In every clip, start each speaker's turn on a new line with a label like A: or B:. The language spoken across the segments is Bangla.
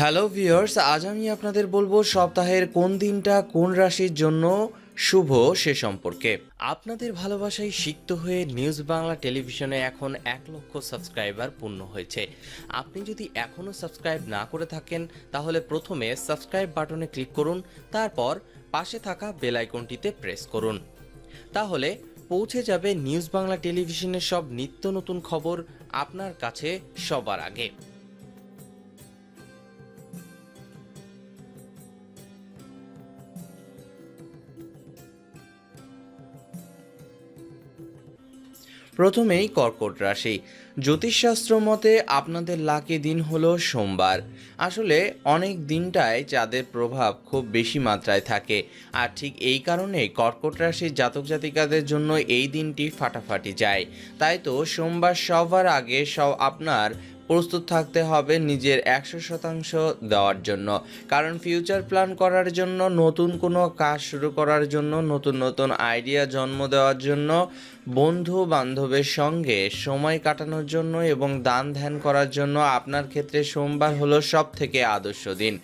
A: হ্যালো ভিউয়ার্স আজ আমি আপনাদের বলব সপ্তাহের কোন দিনটা কোন রাশির জন্য শুভ সে সম্পর্কে। আপনাদের ভালোবাসায় সিক্ত হয়ে নিউজ বাংলা টেলিভিশনে এখন এক লক্ষ সাবস্ক্রাইবার পূর্ণ হয়েছে। আপনি যদি এখনও সাবস্ক্রাইব না করে থাকেন, তাহলে প্রথমে সাবস্ক্রাইব বাটনে ক্লিক করুন, তারপর পাশে থাকা বেল আইকনটিতে প্রেস করুন। তাহলে পৌঁছে যাবে নিউজ বাংলা টেলিভিশনের সব নিত্য নতুন খবর আপনার কাছে সবার আগে। প্রথমেই কর্কট রাশি। জ্যোতিষশাস্ত্র মতে আপনাদের লাকি দিন হলো সোমবার। আসলে অনেক দিনটায় চাঁদের প্রভাব খুব বেশি মাত্রায় থাকে। আর ঠিক এই কারণে কর্কট রাশির জাতক জাতিকাদের জন্য এই দিনটি ফাটাফাটি যায়। তাই তো সোমবার সবার আগে সব আপনার প্রস্তুত থাকতে হবে নিজের একশো শতাংশ দেওয়ার জন্য। কারণ ফিউচার প্ল্যান করার জন্য, নতুন কোনো কাজ শুরু করার জন্য, নতুন নতুন আইডিয়া জন্ম দেওয়ার জন্য বন্ধু বান্ধবের সঙ্গে সময় কাটানোর জন্য এবং দান ধ্যান করার জন্য আপনার ক্ষেত্রে সোমবার হলো সব থেকে আদর্শ দিন।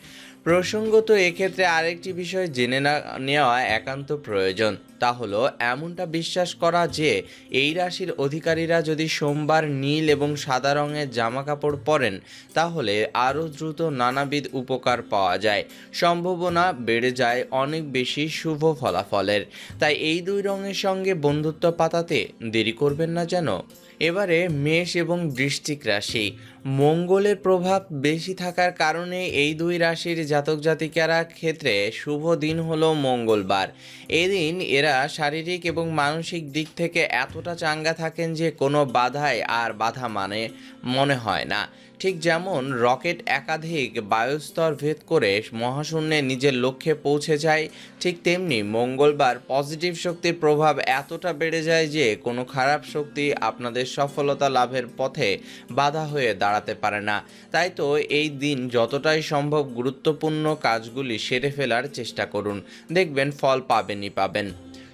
A: প্রসঙ্গত, এক্ষেত্রে আরেকটি বিষয় জেনে নেওয়া একান্ত প্রয়োজন। তা হলো, এমনটা বিশ্বাস করা যে, এই রাশির অধিকারীরা যদি সোমবার নীল এবং সাদা রঙের জামা কাপড় পরেন, তাহলে আরও দ্রুত নানাবিধ উপকার পাওয়া যায়। সম্ভাবনা বেড়ে যায় অনেক বেশি শুভ ফলাফলের। তাই এই দুই রঙের সঙ্গে বন্ধুত্ব পাতাতে দেরি করবেন না যেন। এবারে মেষ এবং বৃষ্টিক রাশি। মঙ্গলের প্রভাব বেশি থাকার কারণে এই দুই রাশির জাতক জাতিকারা ক্ষেত্রে শুভ দিন হলো মঙ্গলবার। এদিন এরা শারীরিক এবং মানসিক দিক থেকে এতটা চাঙ্গা থাকেন যে কোনো বাধায় আর বাধা মানে মনে হয় না। ঠিক যেমন রকেট একাধিক বায়ুস্তর ভেদ করে মহাশূন্যে নিজের লক্ষ্যে পৌঁছে যায়, ঠিক তেমনি মঙ্গলবার পজিটিভ শক্তির প্রভাব এতটা বেড়ে যায় যে কোনো খারাপ শক্তি আপনাদের সফলতা লাভের পথে বাধা হয়ে দাঁড়াতে পারে না। তাই তো এই দিন যতটাই সম্ভব গুরুত্বপূর্ণ কাজগুলি সেরে ফেলার চেষ্টা করুন। দেখবেন ফল পাবেনই পাবেন।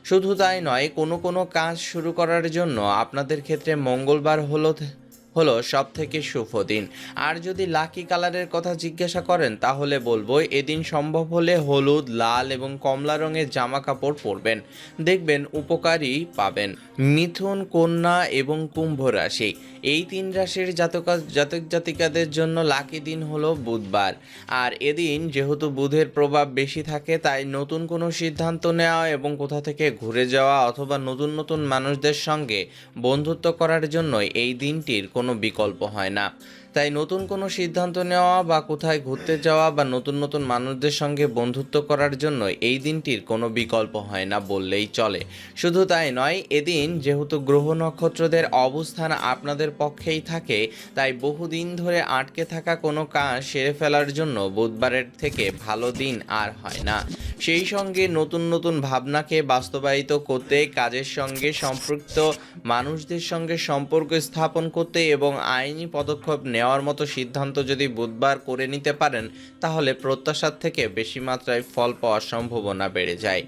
A: শুধু তাই নয়, কোনো কোনো কাজ শুরু করার জন্য আপনাদের ক্ষেত্রে মঙ্গলবার হলো হলো সব থেকে শুভ দিন। আর যদি লাকি কালারের কথা জিজ্ঞাসা করেন, তাহলে বলব এদিন সম্ভব হলে হলুদ, লাল এবং কমলা রঙের জামা কাপড় পরবেন। দেখবেন উপকারী পাবেন। মিথুন, কন্যা এবং কুম্ভ রাশি। এই তিন রাশির জাতক জাতক জাতিকাদের জন্য লাকি দিন হলো বুধবার। আর এদিন যেহেতু বুধের প্রভাব বেশি থাকে, তাই নতুন কোনো সিদ্ধান্ত নেওয়া এবং কোথা থেকে ঘুরে যাওয়া অথবা নতুন নতুন মানুষদের সঙ্গে বন্ধুত্ব করার জন্য এই দিনটির কোনো বিকল্প হয় না। তাই নতুন কোনো সিদ্ধান্ত নেওয়া বা কোথায় ঘুরতে যাওয়া বা নতুন নতুন মানুষদের সঙ্গে বন্ধুত্ব করার জন্য এই দিনটির কোনো বিকল্প হয় না বললেই চলে। শুধু তাই নয়, এদিন যেহেতু গ্রহ নক্ষত্রদের অবস্থান আপনাদের পক্ষেই থাকে, তাই বহুদিন ধরে আটকে থাকা কোনো কাজ সেরে ফেলার জন্য বুধবারের থেকে ভালো দিন আর হয় না। সেই সঙ্গে নতুন নতুন ভাবনাকে বাস্তবায়িত করতে, কাজের সঙ্গে সম্পৃক্ত মানুষদের সঙ্গে সম্পর্ক স্থাপন করতে এবং আইনি পদক্ষেপ নেওয়ার মতো সিদ্ধান্ত যদি বুধবার করে নিতে পারেন, তাহলে প্রত্যাশার থেকে বেশি মাত্রায় ফল পাওয়ার সম্ভাবনা বেড়ে যায়।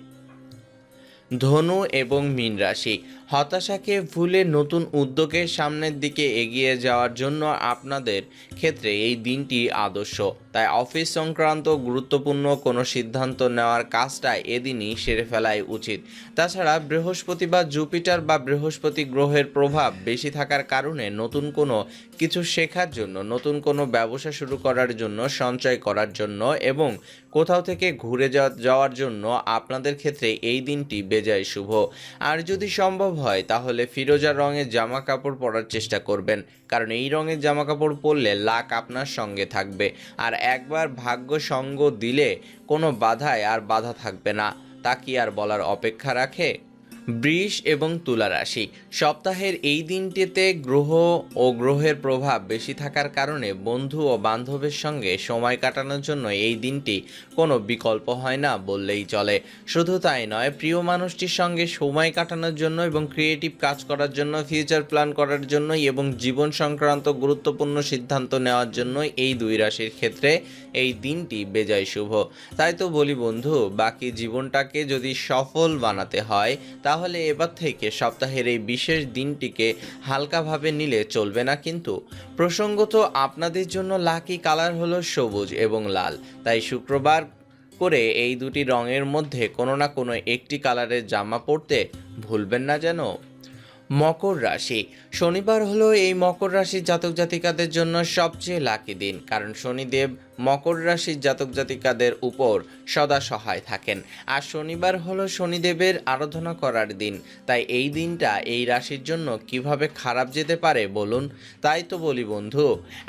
A: ধনু এবং মীন রাশি হতাশাকে ভুলে নতুন উদ্যোগের সামনের দিকে এগিয়ে যাওয়ার জন্য আপনাদের ক্ষেত্রে এই দিনটি আদর্শ। তাই অফিস সংক্রান্ত গুরুত্বপূর্ণ কোনো সিদ্ধান্ত নেওয়ার কাজটা এদিনই সেরে ফেলাই উচিত। তাছাড়া বৃহস্পতি বা জুপিটার বা বৃহস্পতি গ্রহের প্রভাব বেশি থাকার কারণে নতুন কোনো কিছু শেখার জন্য, নতুন কোনো ব্যবসা শুরু করার জন্য, সঞ্চয় করার জন্য এবং কোথাও থেকে ঘুরে যাওয়া- যাওয়ার জন্য আপনাদের ক্ষেত্রে এই দিনটি বেজায় শুভ। আর যদি সম্ভব হয়, তাহলে ফিরোজা রঙের জামা কাপড় পরার চেষ্টা করবেন। কারণ এই রঙের জামা কাপড় পরলে লাক আপনার সঙ্গে থাকবে। আর একবার ভাগ্য সঙ্গ দিলে কোনো বাধায় আর বাধা থাকবে না। তা কি আর বলার অপেক্ষা রাখে? বৃষ এবং তুলা রাশি। সপ্তাহের এই দিনটিতে গ্রহ ও গ্রহের প্রভাব বেশি থাকার কারণে বন্ধু ও বান্ধবের সঙ্গে সময় কাটানোর জন্য এই দিনটি কোনো বিকল্প হয় না বললেই চলে। শুধু তাই নয়, প্রিয় মানুষটির সঙ্গে সময় কাটানোর জন্য এবং ক্রিয়েটিভ কাজ করার জন্য ফিউচার প্ল্যান করার জন্য এবং জীবন সংক্রান্ত গুরুত্বপূর্ণ সিদ্ধান্ত নেওয়ার জন্য এই দুই রাশির ক্ষেত্রে এই দিনটি বেজায় শুভ। তাই তো বলি বন্ধু, বাকি জীবনটাকে যদি সফল বানাতে হয় তাহলে এবার থেকে সপ্তাহের এই বিশেষ দিনটিকে হালকাভাবে নিলে চলবে না কিন্তু। প্রসঙ্গত আপনাদের জন্য লাকি কালার হলো সবুজ এবং লাল। তাই শুক্রবার করে এই দুটি রঙের মধ্যে কোনো না কোনো একটি কালারের জামা পরতে ভুলবেন না যেন। মকর রাশি শনিবার হলো এই মকর রাশির জাতক জাতিকাদের জন্য সবচেয়ে লাকি দিন, কারণ শনিদেব মকর রাশির জাতক জাতিকাদের উপর সদা সহায় থাকেন। আর শনিবার হলো শনিদেবের আরাধনা করার দিন, তাই এই দিনটা এই রাশির জন্য কীভাবে খারাপ যেতে পারে বলুন? তাই তো বলি বন্ধু,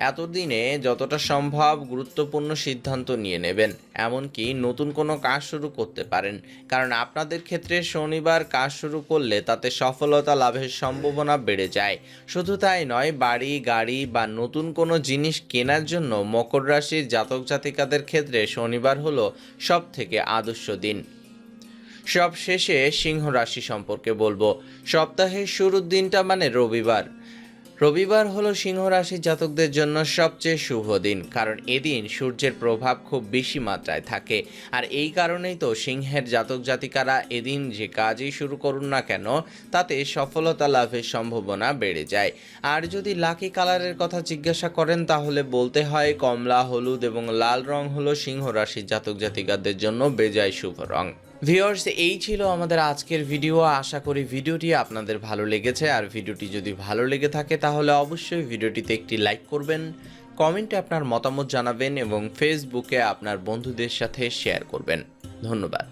A: এতদিনে যতটা সম্ভব গুরুত্বপূর্ণ সিদ্ধান্ত নিয়ে নেবেন, এমনকি নতুন কোনো কাজ শুরু করতে পারেন। কারণ আপনাদের ক্ষেত্রে শনিবার কাজ শুরু করলে তাতে সফলতা লাভের সম্ভাবনা বেড়ে যায়। শুধু তাই নয়, বাড়ি, গাড়ি বা নতুন কোনো জিনিস কেনার জন্য মকর রাশির জাতক জাতিকাদের ক্ষেত্রে শনিবার হলো সব থেকে আদর্শ দিন। সব শেষে সিংহ রাশি সম্পর্কে বলব। সপ্তাহের শুরুর দিনটা মানে রবিবার। রবিবার হলো সিংহ রাশির জাতকদের জন্য সবচেয়ে শুভ দিন, কারণ এদিন সূর্যের প্রভাব খুব বেশি মাত্রায় থাকে। আর এই কারণেই তো সিংহের জাতক জাতিকারা এদিন যে কাজই শুরু করুন না কেন, তাতে সফলতা লাভের সম্ভাবনা বেড়ে যায়। আর যদি লাকি কালারের কথা জিজ্ঞাসা করেন, তাহলে বলতে হয় কমলা, হলুদ এবং লাল রং হলো সিংহ রাশির জাতক জাতিকাদের জন্য বেজায় শুভ রং। ভিউয়ার্স এই ছিল আমাদের আজকের ভিডিও আশা করি ভিডিওটি আপনাদের ভালো লেগেছে। আর ভিডিওটি যদি ভালো লেগে থাকে, তাহলে অবশ্যই ভিডিওটিতে একটি লাইক করবেন কমেন্টে আপনার মতামত জানাবেন এবং ফেসবুকে আপনার বন্ধুদের সাথে শেয়ার করবেন। ধন্যবাদ।